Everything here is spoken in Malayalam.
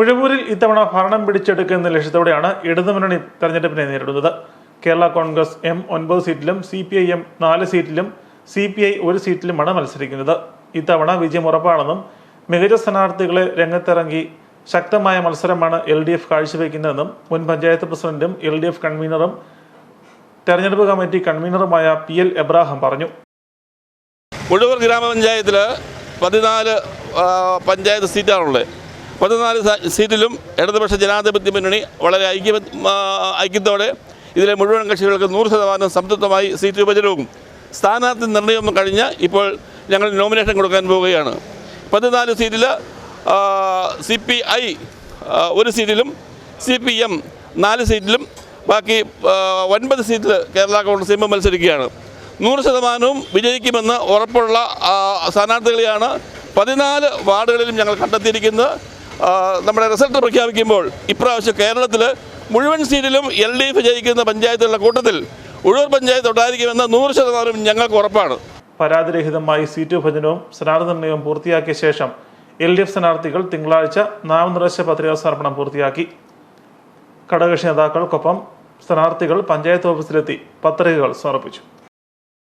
ഉഴവൂരിൽ ഇത്തവണ ഭരണം പിടിച്ചെടുക്കുന്ന ലക്ഷ്യത്തോടെയാണ് ഇടതുമുന്നണി തെരഞ്ഞെടുപ്പിനെ നേരിടുന്നത്. കേരള കോൺഗ്രസ് എം ഒൻപത് സീറ്റിലും സി പി ഐ എം നാല് സീറ്റിലും സി പി ഐ ഒരു സീറ്റിലുമാണ് മത്സരിക്കുന്നത്. ഇത്തവണ വിജയം ഉറപ്പാണെന്നും മികച്ച സ്ഥാനാർത്ഥികളെ രംഗത്തിറങ്ങി ശക്തമായ മത്സരമാണ് എൽ ഡി എഫ് കാഴ്ചവെക്കുന്നതെന്നും മുൻ പഞ്ചായത്ത് പ്രസിഡന്റും എൽ ഡി എഫ് കൺവീനറും തെരഞ്ഞെടുപ്പ് കമ്മിറ്റി കൺവീനറുമായ പി എൽ എബ്രാഹിം പറഞ്ഞു. ഉഴവൂർ ഗ്രാമപഞ്ചായത്തിൽ പതിനാല് പഞ്ചായത്ത് സീറ്റാണുള്ളത്. പതിനാല് സീറ്റിലും ഇടതുപക്ഷ ജനാധിപത്യ മുന്നണി വളരെ ഐക്യ ഐക്യത്തോടെ ഇതിലെ മുഴുവൻ കക്ഷികൾക്ക് നൂറ് ശതമാനം സംതൃപ്തമായി സീറ്റ് വിഭജനവും സ്ഥാനാർത്ഥി നിർണയവും കഴിഞ്ഞ് ഇപ്പോൾ ഞങ്ങൾ നോമിനേഷൻ കൊടുക്കാൻ പോവുകയാണ്. പതിനാല് സീറ്റിൽ സി പി ഐ ഒരു സീറ്റിലും സി പി എം നാല് സീറ്റിലും ബാക്കി ഒൻപത് സീറ്റിൽ കേരള കോൺഗ്രസ് എമ്മും മത്സരിക്കുകയാണ്. നൂറ് ശതമാനവും വിജയിക്കുമെന്ന് ഉറപ്പുള്ള സ്ഥാനാർത്ഥികളെയാണ് പതിനാല് വാർഡുകളിലും ഞങ്ങൾ കണ്ടെത്തിയിരിക്കുന്നത്. നമ്മുടെ റിസൾട്ട് പ്രഖ്യാപിക്കുമ്പോൾ ഇപ്രാവശ്യം കേരളത്തിൽ മുഴുവൻ സീറ്റിലും എൽ ഡി എഫ് ജയിക്കുന്ന പഞ്ചായത്തുകളുടെ കൂട്ടത്തിൽ ഉഴൂർ പഞ്ചായത്ത് ഉണ്ടായിരിക്കുമെന്ന് നൂറ് ശതമാനം ഞങ്ങൾക്ക് ഉറപ്പാണ്. പരാതിരഹിതമായി സീറ്റ് വിഭജനവും സ്ഥാനാർത്ഥി പൂർത്തിയാക്കിയ ശേഷം എൽ ഡി എഫ് സ്ഥാനാർത്ഥികൾ തിങ്കളാഴ്ച നാമനിർദ്ദേശ പത്രികാ സമർപ്പണം പൂർത്തിയാക്കി. ഘടകകക്ഷി നേതാക്കൾക്കൊപ്പം സ്ഥാനാർത്ഥികൾ പഞ്ചായത്ത് ഓഫീസിലെത്തി പത്രികകൾ സമർപ്പിച്ചു.